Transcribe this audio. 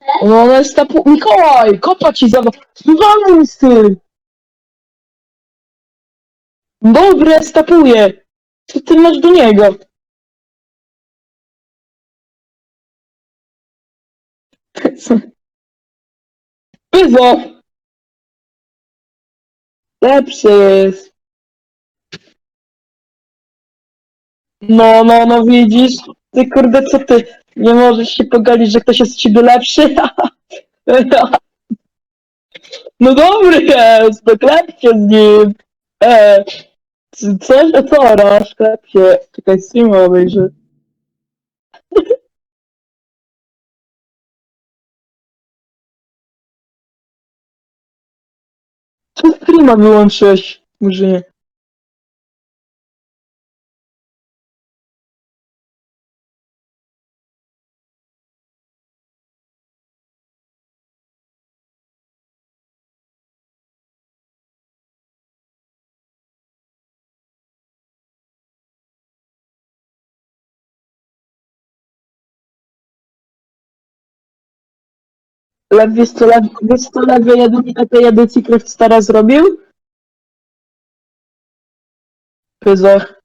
No ona jest tapu... Mikołaj! Kopa ci za... Słuchaj, ty! Dobre, stapuję! Co ty masz do niego? Pyzo! Lepszy jest. No, no, no widzisz? Ty kurde, co ty? Nie możesz się pogalić, że ktoś jest z lepszy? No dobry jest, to klep się z nim. E, c- coś, a co raz, klep się. Czekaj, streama obejrzę. Co streama wyłączyłeś, Murzynie? Lew, wiesz co, lew, wiesz co lewy jeden, tej edycji Stara zrobił? Pyzo.